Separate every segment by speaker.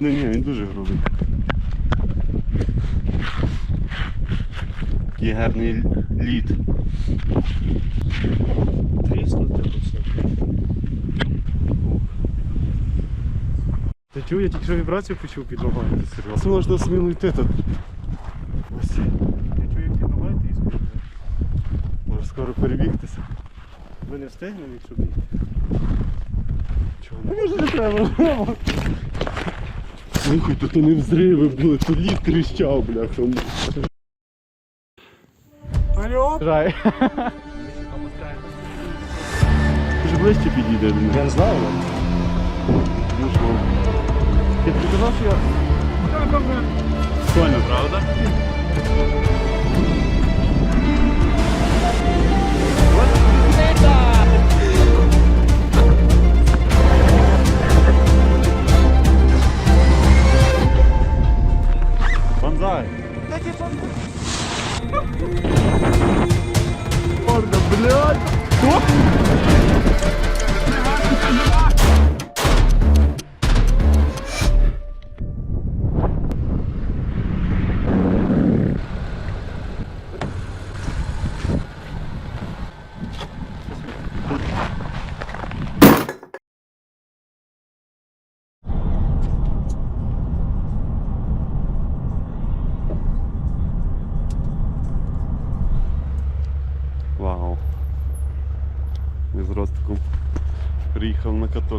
Speaker 1: Ну ні, він дуже грубий. Який гарний лід.
Speaker 2: Тріснути все. Ти чув, я тільки що вібрацію почув під ногами.
Speaker 1: Це можна сміло йти тут. Ось.
Speaker 2: Я чую, як під ногами тріскає.
Speaker 1: Може скоро перебігтися.
Speaker 2: Ми не встигнемо, якщо бігти.
Speaker 1: Чого? Ну може не треба. Слухай, тут і не взриви були, тут ліс тріщав, бляха.
Speaker 2: Алло!
Speaker 1: Жай. Ти ж ближче підійде до мене.
Speaker 2: Я не знаю.
Speaker 1: Ну що? Я тобі казав, що я... Прикольно, правда?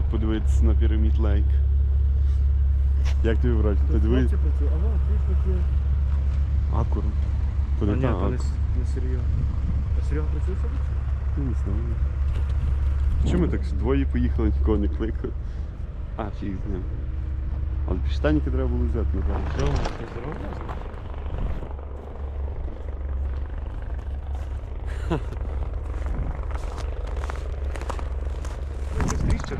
Speaker 1: Приїхав подивитися на пірамід лейк. Як тобі брати? Ти дивись? Акур.
Speaker 2: А
Speaker 1: Куди та
Speaker 2: не,
Speaker 1: акур?
Speaker 2: не серйозно. А Серега працює?
Speaker 1: Ну, Не знаю. Чому ми так двоє поїхали, нікого не кликали? А, фіг з ним. Але підштанники треба було взяти, напевно.
Speaker 2: Чого? Ти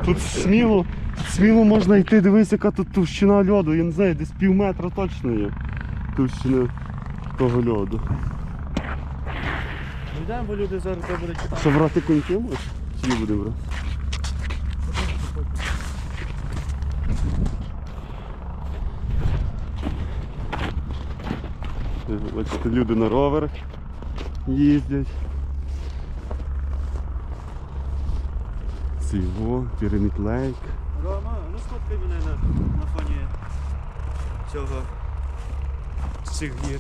Speaker 1: Тут сміло, сміло можна йти, дивись, яка тут товщина льоду. Я не знаю, десь пів метра точно є. Товщина того льоду.
Speaker 2: Йдемо, бо люди зараз будуть читати.
Speaker 1: Що брати коньки можеш? Чи не будемо брати? Бачите, люди на роверах їздять. Цього, Пірамід Лейк.
Speaker 2: Рома, ну сфоткай мене на, на фоні цього цих гір.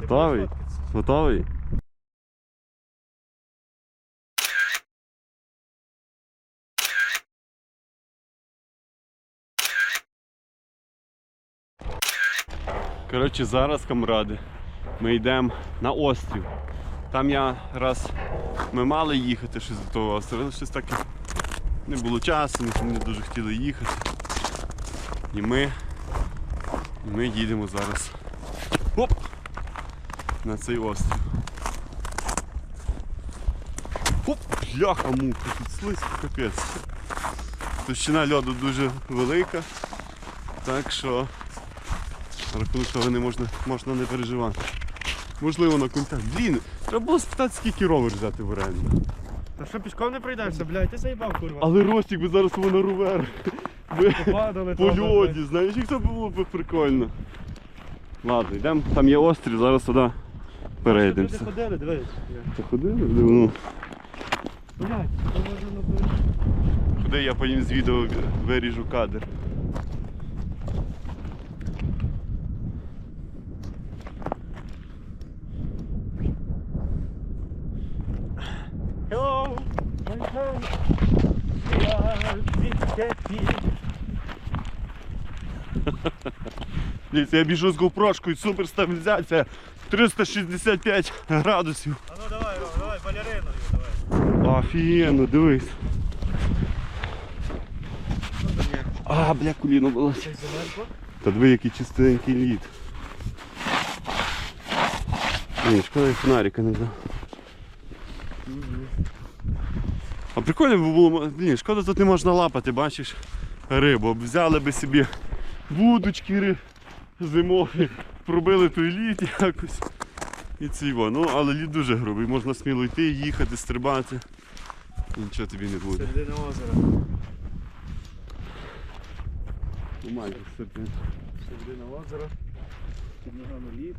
Speaker 2: Ти
Speaker 1: Готовий? Готовий? Коротше, зараз, камради, ми йдемо на острів. Там я раз ми мали їхати щось до того острова, але щось таке не було часу, ми не дуже хотіли їхати. І ми, ми їдемо зараз. Оп! на цей острів. Хоп, бляха муха, тут слизько капець. Товщина льоду дуже велика, так що рахунок не можна, можна не переживати. Можливо на контакт. Блін, треба було спитати, скільки ровер взяти в оренду.
Speaker 2: Та що пішком не пройдешся, блядь, ти заїбав, курва.
Speaker 1: Але Ростик би зараз ровер.
Speaker 2: Попадали
Speaker 1: По
Speaker 2: там,
Speaker 1: льоді, знаєш, як це було б прикольно. Ладно, йдемо, там є острів, зараз туди
Speaker 2: блядь.
Speaker 1: перейдемося.
Speaker 2: Люди ходили, дивись.
Speaker 1: Ти ходили? Ну,
Speaker 2: Блядь, то може на
Speaker 1: Куди я потім з відео виріжу кадр. Дивіться, я біжу з GoPro-шкою, супер стабілізація 365 градусів.
Speaker 2: А ну давай, Ром, давай, балериною, давай.
Speaker 1: Офігенно, дивись. А, бля.
Speaker 2: Щось замерзло?
Speaker 1: Та диви, який чистенький лід. Блін, шкода, я фонарика не взяв. А прикольно би було, блін, шкода, тут не можна лапати, бачиш, рибу. Взяли би собі вудочки ри- зимові, пробили той лід якось. І ці його. Ну, але лід дуже грубий, можна сміло йти, їхати, стрибати. І Нічого тобі не буде.
Speaker 2: Середина озера.
Speaker 1: Майже середина.
Speaker 2: Середина озера. Під ногами лід.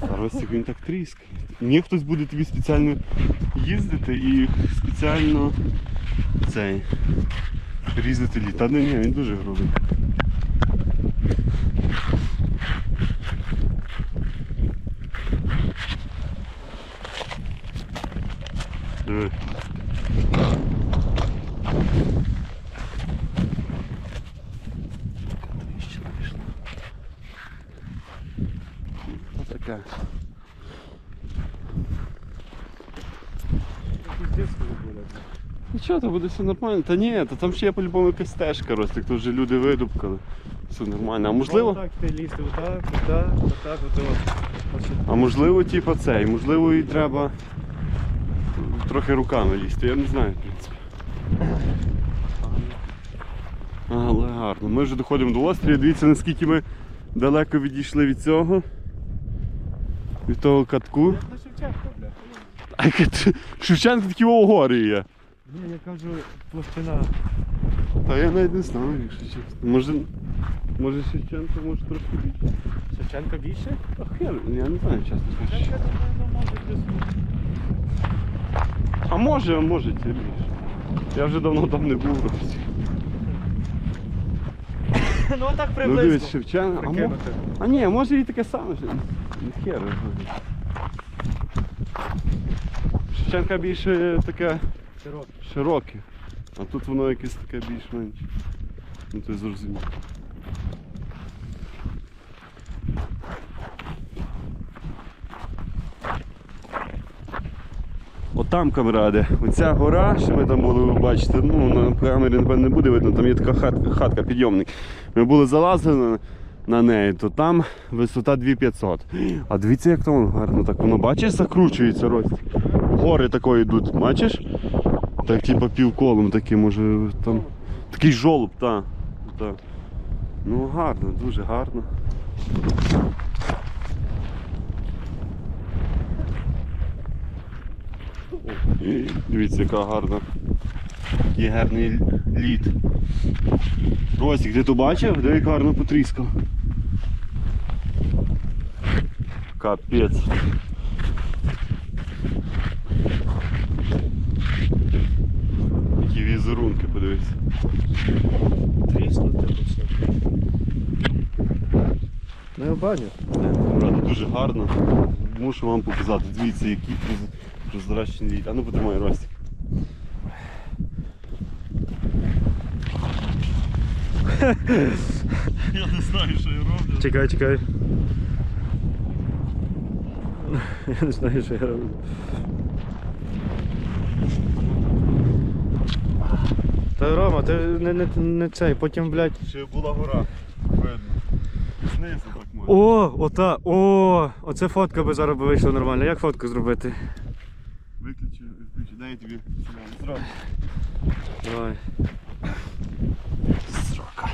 Speaker 1: Ростик він так тріскає. Ні, хтось буде тобі спеціально їздити і спеціально цей різати лід. Та ні, ні, він дуже грубий. Диви. Тріщина пішла. Та таке.
Speaker 2: Піздець буде.
Speaker 1: Нічого, то буде все нормально. Та ні, та там ще є по-любому якась стежка, Ростик, то вже люди видубкали. Все нормально. А можливо,
Speaker 2: Так, ти лізти отак, отак, отак, отак.
Speaker 1: А можливо, типа цей, можливо, і треба трохи руками лізти, я не знаю, в принципі. Але гарно. Ми вже доходимо до острова. Дивіться, наскільки ми далеко відійшли від цього. Від того катку.
Speaker 2: Шевченка, бля.
Speaker 1: Шевченко такі гори є.
Speaker 2: Ні, я кажу, площина.
Speaker 1: Та я навіть не знаю, якщо чесно. Може, може Шевченко, може трошки більше.
Speaker 2: Шевченка більше?
Speaker 1: А хер, я не знаю, чесно кажучи.
Speaker 2: Шевченка, думаю, може плюс.
Speaker 1: А може, а може ті більше. Я вже давно там не був.
Speaker 2: Ну так
Speaker 1: Ну
Speaker 2: приблизно.
Speaker 1: Шевченко. А, мо...
Speaker 2: Прикинути.
Speaker 1: а ні, може і таке саме. що- Не хер. я знаю. Шевченка більше таке
Speaker 2: Широко.
Speaker 1: широке. А тут воно якесь таке більш-менш. Ну ти зрозумів. Отам, камради, оця гора, що ми там були, ви бачите, ну на камері напевно не буде видно, там є така хатка, хатка підйомник. Ми були залазили на неї, то там висота 2500. А дивіться, як там гарно так воно, бачиш, закручується Ростик. Гори такої йдуть, бачиш? Так типа півколом таким, може там. Такий жолоб, так. Та. Ну гарно, дуже гарно. О, Дивіться, яка гарна. Який гарний лід. Ростик, ти то бачив? Диви, як гарно потріскав. Капець. Які візерунки, подивись.
Speaker 2: Тріснути все. Ну я бачу.
Speaker 1: Правда, дуже гарно. Мушу вам показати. Дивіться, який проз- прозрачний лід. А ну потримай Ростик. Я не знаю, що я роблю.
Speaker 2: Чекай, чекай. Я не знаю, що я роблю. Та Рома, ти не, не, не цей, потім, блядь.
Speaker 1: Ще була гора. Видно. Знизу так можна.
Speaker 2: О, ота, о, оце фотка би зараз би вийшла нормально. Як фотку зробити?
Speaker 1: Виключи, виключи, дай я тобі. Зразу.
Speaker 2: Давай.
Speaker 1: Срока.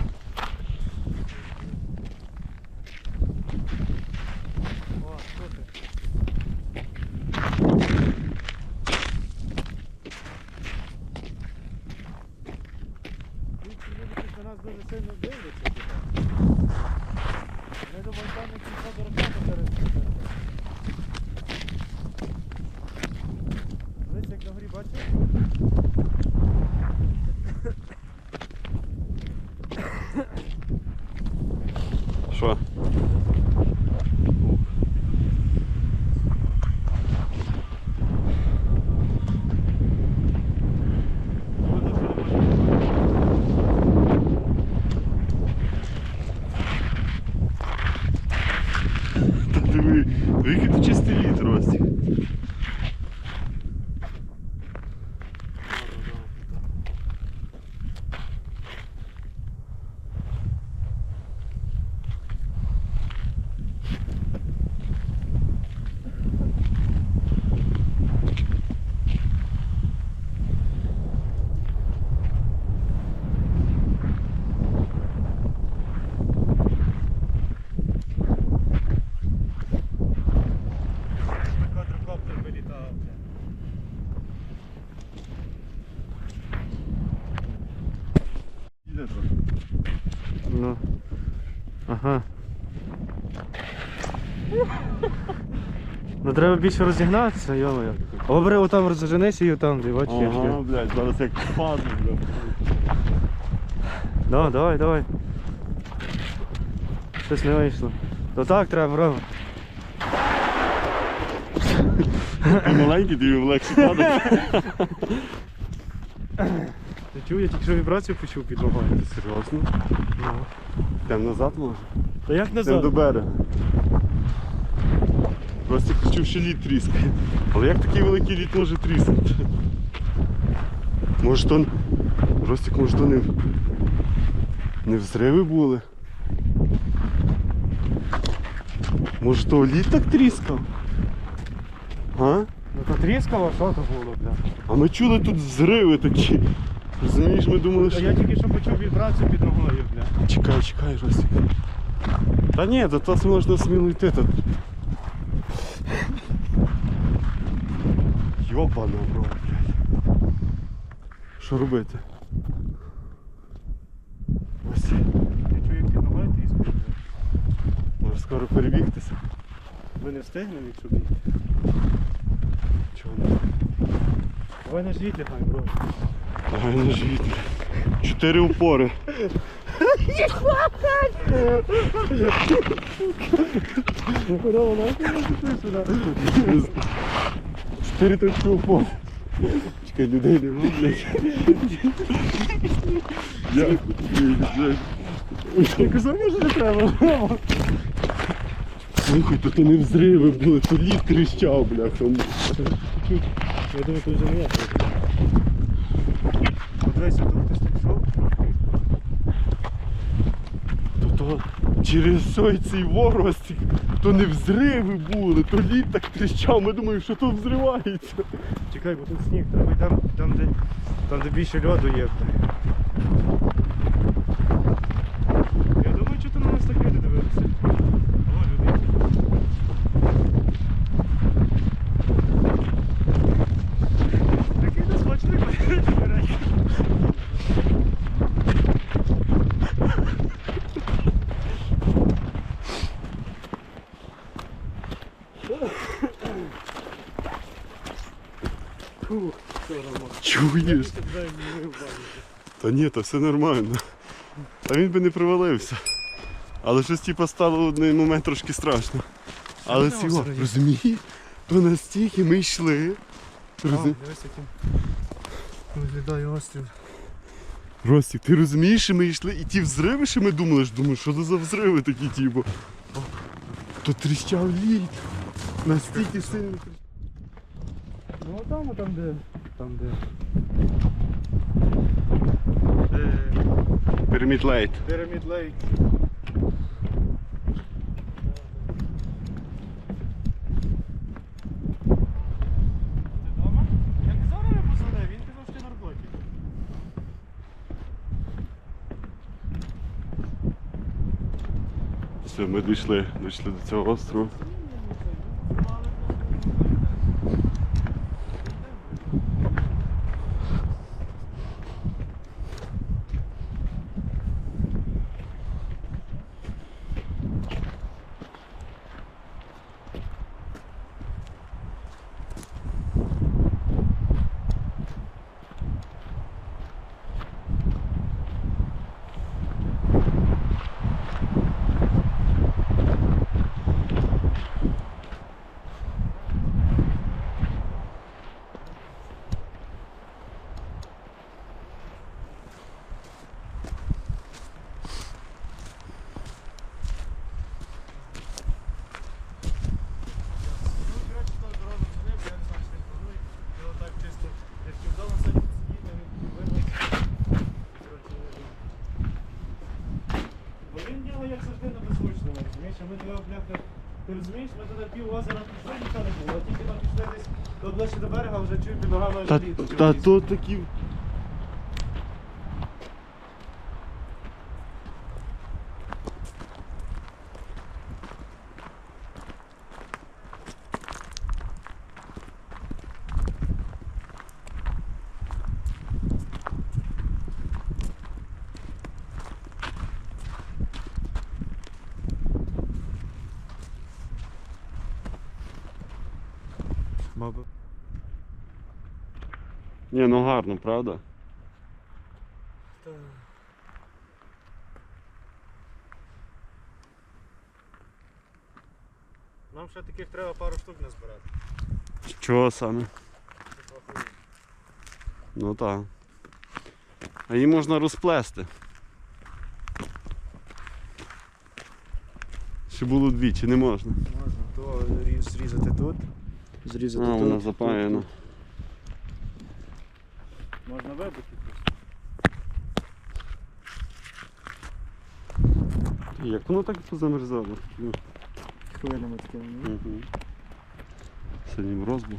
Speaker 2: нас дуже сильно дивляться. Я думаю, там якісь фотографії перед. Дивись, як на горі бачиш?
Speaker 1: Що? Та диви, викиди чистий лід, Ростик. йде трохи.
Speaker 2: Ну. Ага. Ну треба більше розігнатися, йомаю. Обре, отам розженися і отам, де бачиш,
Speaker 1: Ага, блядь, зараз як впаду, блядь.
Speaker 2: Да, давай, давай. Щось не вийшло. То так треба, бро.
Speaker 1: Ти маленький, тобі легше падати.
Speaker 2: Чув, я тільки що вібрацію почув під ногою.
Speaker 1: Серйозно? Йдемо назад може?
Speaker 2: Та як назад?
Speaker 1: Йдемо до берега. Просто почув, що лід тріскає. Але як такий великий лід може тріскати? Може то. Ростик, може то не. Не взриви були? Може то лід так тріскав? А?
Speaker 2: Ну то тріскало, що то було, бля?
Speaker 1: А ми чули тут взриви такі. Розумієш, ми думали, що.
Speaker 2: я тільки що почув вібрацію під ногою, бля.
Speaker 1: Чекай, чекай, Ростик. Та ні, до нас можна сміло йти тут. Йобана, бро, блядь. Що робити? Ось,
Speaker 2: Я чую, як ногою тріскає, бля.
Speaker 1: може скоро перебігтися.
Speaker 2: Ми не встигнемо, якщо бігти.
Speaker 1: Чого не?
Speaker 2: Давай на хай, бро.
Speaker 1: Давай на живіт. Чотири упори.
Speaker 2: Куда вона?
Speaker 1: Чотири точки упори. Чекай, людей нема, блядь. Я, блядь.
Speaker 2: Я казав, може не треба.
Speaker 1: Слухай, то не взриви були, то лід тріщав, бляха.
Speaker 2: Я думаю, тут вже не є. Тут хтось так йшов.
Speaker 1: То, то через цей цей воростик, то не взриви були, то лід так тріщав, ми думаємо, що то взривається.
Speaker 2: Чекай, бо тут сніг, треба там, там, де, там, де більше льоду є. бля. Я думаю, що ти на нас так люди дивилися. Алло, люди. Такий нас смачний бере. Фух, все нормально.
Speaker 1: Чуєш? Та ні, то все нормально. Та він би не провалився. Але щось типу стало в один момент трошки страшно. Але
Speaker 2: острів.
Speaker 1: розумієш, то настільки ми йшли.
Speaker 2: Дивись, яким виглядає острів.
Speaker 1: Ростік, ти розумієш, що ми йшли і ті взриви, що ми думали, ж думаю, що це за взриви такі, типу. То тріщав лід. Настільки сильно тріщав.
Speaker 2: Там, а там де. Там де. Е,
Speaker 1: Пірамід лейт.
Speaker 2: Pyramid Lake. На роботі.
Speaker 1: Все, ми дійшли, дійшли до цього острову.
Speaker 2: Ну, коротше, то дорога дзвонив, я не знаю, що він планує. Я отак чисто, я хотів вдома сидіти, сидіти, він вирвав. Коротше, не знаю. Бо він діло, як завжди, на беззвучному, розумієш? А ми тебе, бляха, ти розумієш, ми туди пів озера пішли, нічого не було. А тільки там пішли десь до ближче до берега, вже чую під ногами
Speaker 1: Та,
Speaker 2: лід.
Speaker 1: та то такі.
Speaker 2: Мабуть.
Speaker 1: Ну гарно, правда?
Speaker 2: Нам ще таких треба пару штук назбирати.
Speaker 1: Чого саме? Ну так. А її можна розплести. Ще було двічі, не можна.
Speaker 2: Можна то різ- зрізати тут.
Speaker 1: А,
Speaker 2: Зрізати тут.
Speaker 1: вона
Speaker 2: тут,
Speaker 1: запаяна.
Speaker 2: тут. Можна вибити просто.
Speaker 1: Як воно так і позамерзало? Ну,
Speaker 2: Хвилями такими. ну.
Speaker 1: Угу. Сьогодні мороз був.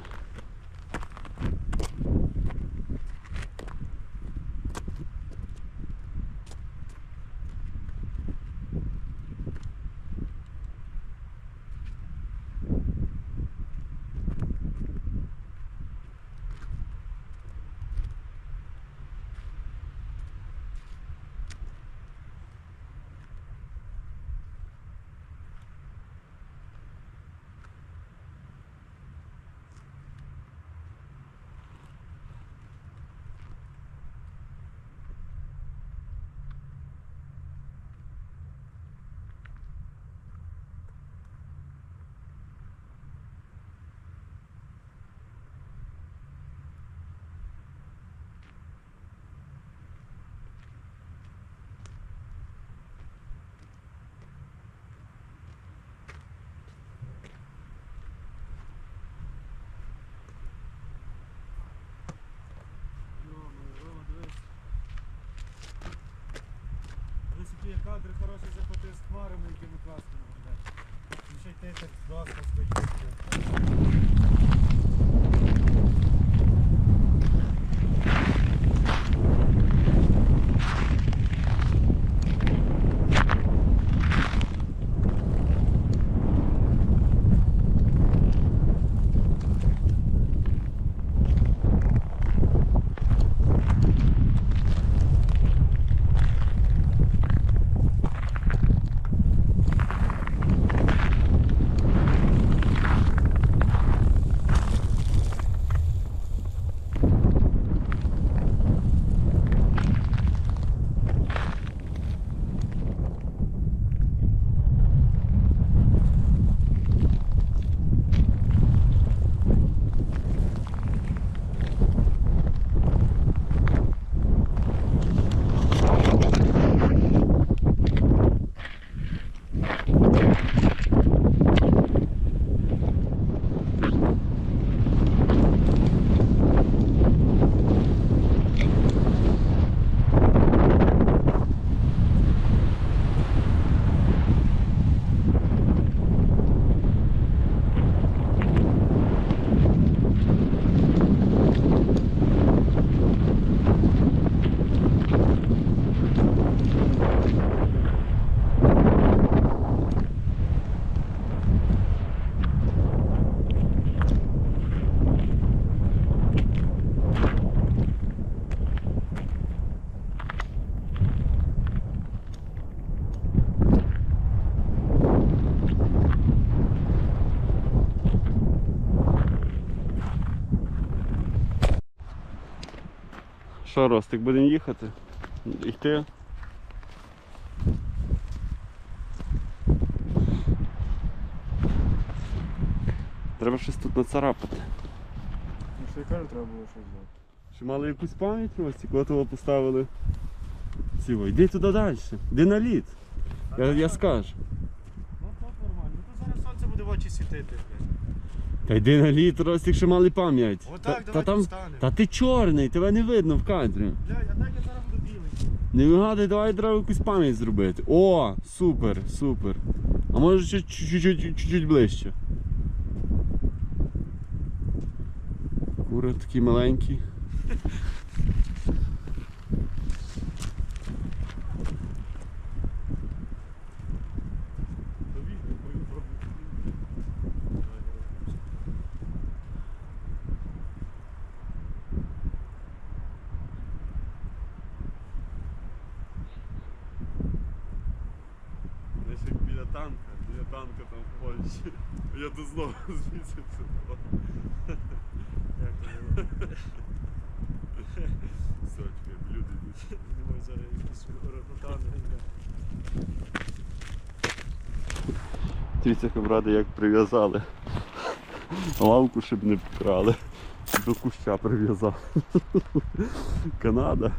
Speaker 2: Які кадри хороші захватив з хмарами, якими класними класно І ще й те, як з стоїть.
Speaker 1: Що, Ростик, будемо їхати? Йти? Треба щось тут нацарапати.
Speaker 2: Ну що я кажу, треба було щось взяти.
Speaker 1: Чи мали якусь пам'ять Ростик, коли того поставили? Цього. Йди туди далі. Йди на лід. Я, я скажу.
Speaker 2: Ну то нормально. Ну то зараз сонце буде в очі світити.
Speaker 1: Та йди на літ, раз що мали пам'ять.
Speaker 2: Отак,
Speaker 1: та, та, там,
Speaker 2: встанемо.
Speaker 1: та ти чорний, тебе не видно в кадрі.
Speaker 2: Блядь, а так я зараз буду білий.
Speaker 1: Не вигадуй, давай треба якусь пам'ять зробити. О, супер, супер. А може ще чуть-чуть чуть-чуть ближче. Кура такий маленькі.
Speaker 2: Довізьми твою пробу.
Speaker 1: Десь як біля танка, біля танка там в Польщі. Я тут знову звідси.
Speaker 2: Як то було?
Speaker 1: Сочки, люди йдуть.
Speaker 2: Думаю, зараз якісь репортажі.
Speaker 1: Дивіться, камради, як прив'язали. Лавку, щоб не вкрали. До куща прив'язав. Канада.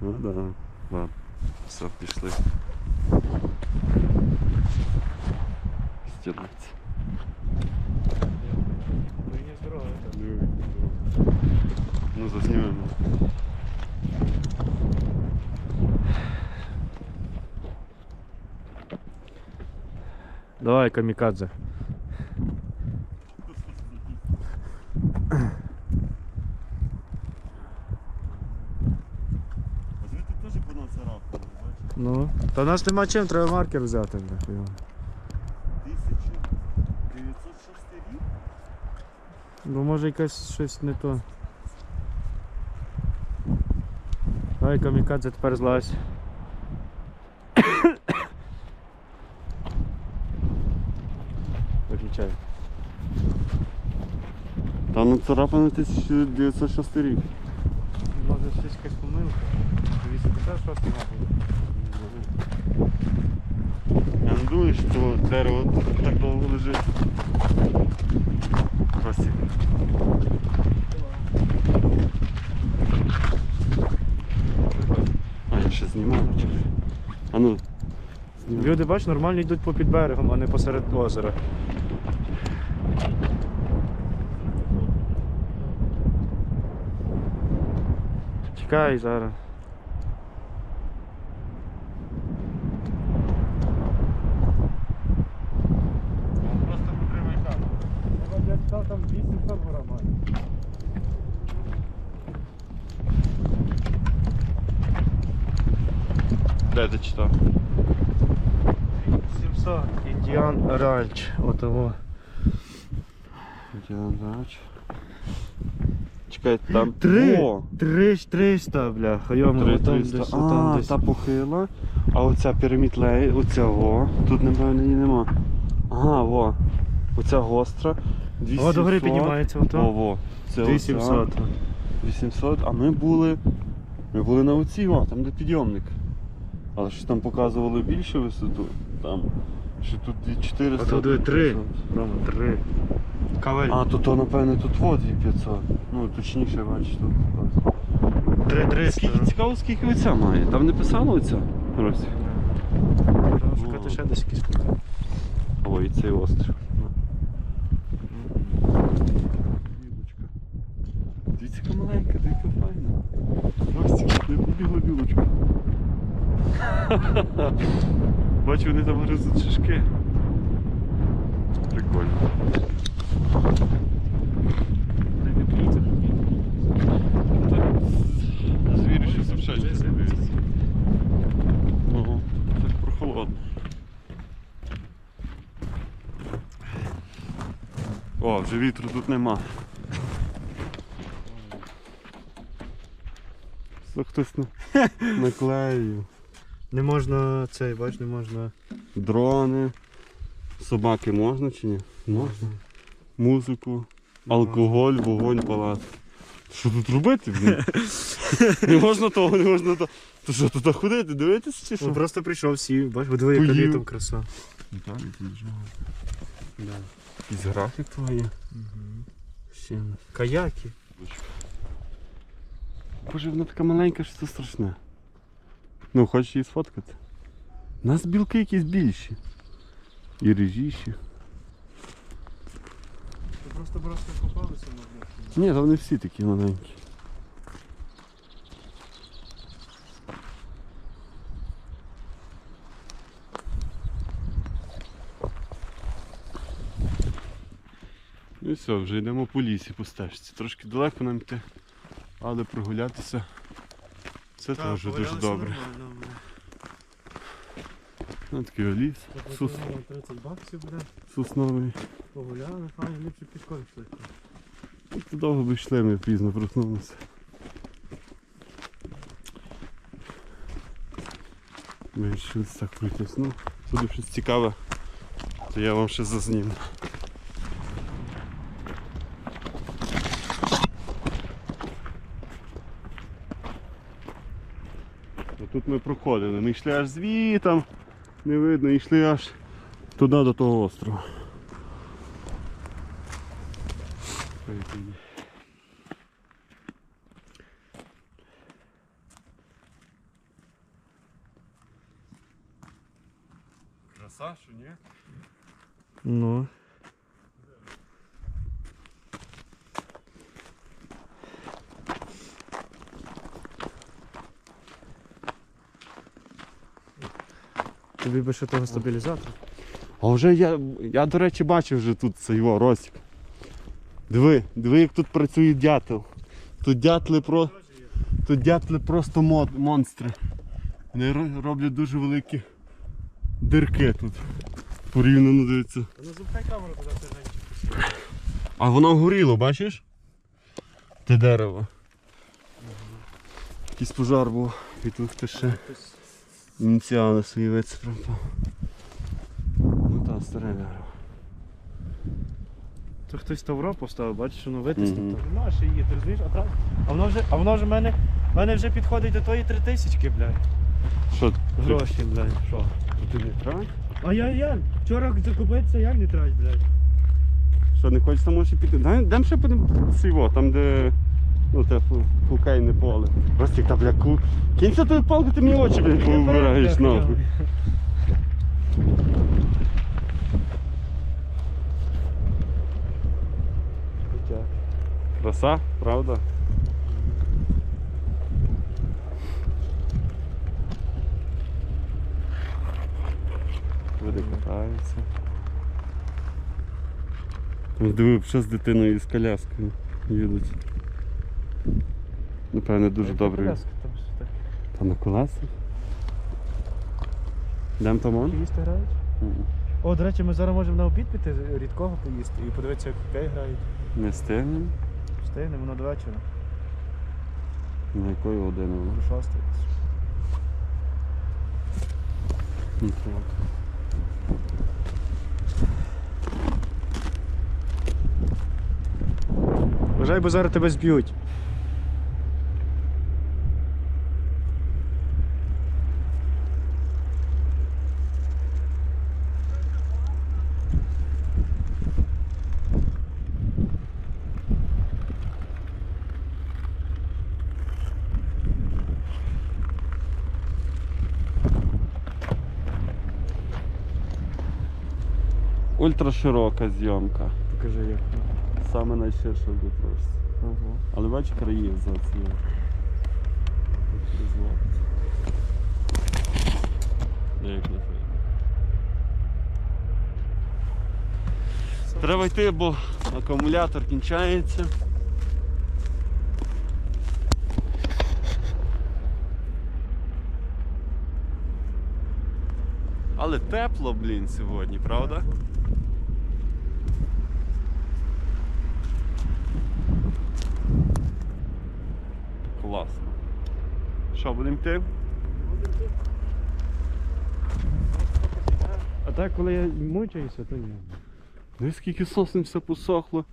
Speaker 1: Ну да. Ладно. Все, пішли. Стілець.
Speaker 2: Мені здорово.
Speaker 1: Ну, заснімемо. Бачиш?
Speaker 2: Ну. Та нас нема чим, треба маркер взяти. бля,
Speaker 1: 1906 рік?
Speaker 2: Ну може якась щось не то. Давай камікадзе тепер злазь.
Speaker 1: Та нацарапано 1906 рік.
Speaker 2: Може щось якась помилка. 86 мабуть.
Speaker 1: Я не думаю, що дерево так довго лежить. Костік. А, я ще знімаю. А ну.
Speaker 2: Люди, бач, нормально йдуть по під берегом, а не посеред озера. Чекай зараз.
Speaker 1: Просто потримай камеру.
Speaker 2: Я читав там 800 грамів.
Speaker 1: Де ти читав?
Speaker 2: 700. Індіан Ранч. Отого.
Speaker 1: Діанач. Чекай, там.
Speaker 2: Три!
Speaker 1: О!
Speaker 2: Три 300, бля. Хайомо,
Speaker 1: Три
Speaker 2: там
Speaker 1: 300.
Speaker 2: десь,
Speaker 1: А,
Speaker 2: там десь.
Speaker 1: та похила. А оця пірамідлея, оця во. Тут, напевно, її нема. Ага, во. Оця гостра. 200
Speaker 2: О, до гори піднімається ото.
Speaker 1: О, во. Це оця.
Speaker 2: 2700.
Speaker 1: 800, а ми були. Ми були на оцій, о, там де підйомник. Але щось там показували більшу висоту. Там. Що тут і 400.
Speaker 2: А тут
Speaker 1: тут
Speaker 2: три. Рома, три. Кавель.
Speaker 1: А, то, то напевне тут вот 500. Ну, точніше, бачиш, тут показує.
Speaker 2: Три 300.
Speaker 1: Скільки цікаво, скільки оця має? Там не писало оця? Росі.
Speaker 2: Треба шукати ще десь якісь кути.
Speaker 1: О, і цей острів. Дивіться, яка маленька, дивіться файна. Ростик, не побігла білочка. Бачу, вони там гризуть шишки. Прикольно. Звірі щось взагалі не дивиться. Ого, так прохолодно. О, вже вітру тут нема. Це хтось на... наклеїв.
Speaker 2: Не можна цей, бач, не можна.
Speaker 1: Дрони. Собаки можна чи ні? Можна. Музику, алкоголь, вогонь, палат. Що тут робити, блін? Не можна того, не можна того. То що тут ходити, дивитися чи
Speaker 2: Ну,
Speaker 1: що?
Speaker 2: просто прийшов, сів, бач, подиви, яка
Speaker 1: Поїв.
Speaker 2: літом краса.
Speaker 1: Віталій, ти Да. Якийсь графік твоє. Ще не.
Speaker 2: Каяки.
Speaker 1: Боже, вона така маленька, що це страшне. Ну, хочеш її сфоткати? У нас білки якісь більші. І ріжіші.
Speaker 2: Ти просто просто попалися можна.
Speaker 1: Ні, то вони всі такі маленькі. Ну і все, вже йдемо по лісі, по стежці. Трошки далеко нам йти, але прогулятися це теж дуже добре. Ну, такий ліс, сус,
Speaker 2: 30 баксів буде.
Speaker 1: сосновий.
Speaker 2: Погуляли, файно, ліпше пішком йшли.
Speaker 1: Тут довго би йшли, ми пізно проснулися. Вирішили так пройтись. Ну, буде щось цікаве, то я вам ще зазніму. Тут ми проходили. Ми йшли аж звітом, не видно, йшли аж туди до того острова. Краса, що ні?
Speaker 2: Ну. Тобі би ще того стабілізатора.
Speaker 1: А вже я, я до речі, бачив вже тут цей його Росік. Диви, диви, як тут працює дятел. Тут дятли про. Тут дятли просто мод, монстри. Вони роблять дуже великі дирки тут. Порівняно дивиться.
Speaker 2: Ну запхай камеру туди ти женчик.
Speaker 1: А воно горіло, бачиш? Те дерево. Якийсь пожар був. І тут ще ініціали свої пропав. Ну так, старе дерево.
Speaker 2: Це хтось тавро поставив, бачиш, воно витиснуто. Нема ще її, ти розумієш? А, так? а воно вже, а воно вже в мене, в мене вже підходить до тої три тисячки, блядь.
Speaker 1: Що?
Speaker 2: Гроші, блядь. Що?
Speaker 1: Ти не трать?
Speaker 2: А я як? Вчора закупитися як не трать, блядь.
Speaker 1: Що, не хочеш там може піти? Дай, дам ще будемо сиво, там де ну, те фу- хокейне поле. Просто та бля ку. Кінця тою палку ти мені очі блядь, повибираєш нахуй. Краса, правда? Люди катаються. Диви, що з дитиною і з коляскою їдуть. Напевне, дуже добре. Та на колесах? Йдемо там он?
Speaker 2: Їсти грають? О, до речі, ми зараз можемо на обід піти рідкого поїсти і подивитися, як хокей грають.
Speaker 1: Не встигнемо?
Speaker 2: Встигнемо до вечора,
Speaker 1: На якої години воно?
Speaker 2: до шостої.
Speaker 1: Ну, так.
Speaker 2: Вважай, бо зараз тебе зб'ють.
Speaker 1: Ультраширока зйомка.
Speaker 2: Покажи як.
Speaker 1: Саме найширша в.
Speaker 2: Ого.
Speaker 1: Але бачиш країв за ці. Як на фільмі. Треба йти, бо акумулятор кінчається. Але тепло, блін, сьогодні, правда? Класно. Що, будемо йти?
Speaker 2: А так, коли я мучаюся, то ні.
Speaker 1: Ну скільки сосен все посохло.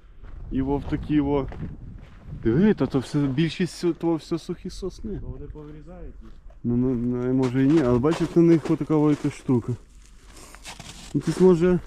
Speaker 1: І вов такі во. Диви, та то все більшість того все сухі сосни.
Speaker 2: То вони повирізають їх.
Speaker 1: Ну, ну, ну може і ні, але бачиш на них отака якась штука. Якісь може